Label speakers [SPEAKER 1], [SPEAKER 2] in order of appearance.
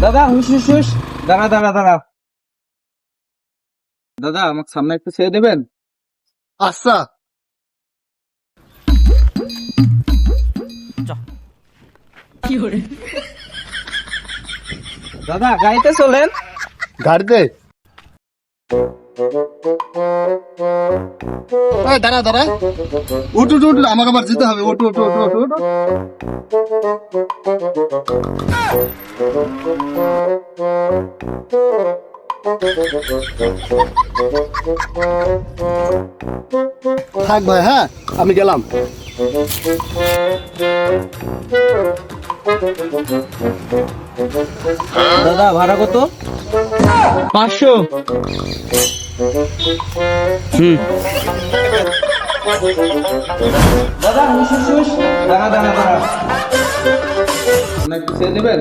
[SPEAKER 1] দাদা হুস হুস হুস দাঁড়া দাঁড়া দাঁড়া দাদা আমাকে সামনে একটু ছেড়ে দেবেন?
[SPEAKER 2] আচ্ছা।
[SPEAKER 1] দাদা গাড়িতে চলেন।
[SPEAKER 2] গাড়িতে? দাঁড়া দাঁড়া। উঠ উঠ উঠ আমাকে আবার যেতে হবে। ওটু ওটু ওটু ওটু থাক ভাই হ্যাঁ আমি গেলাম।
[SPEAKER 1] দাদা ভাড়া কত? পাঁচশো। হুম। দাদা হুস দাঁড়া দাঁড়া দাঁড়া সামনে একটু ছেড়ে দেবেন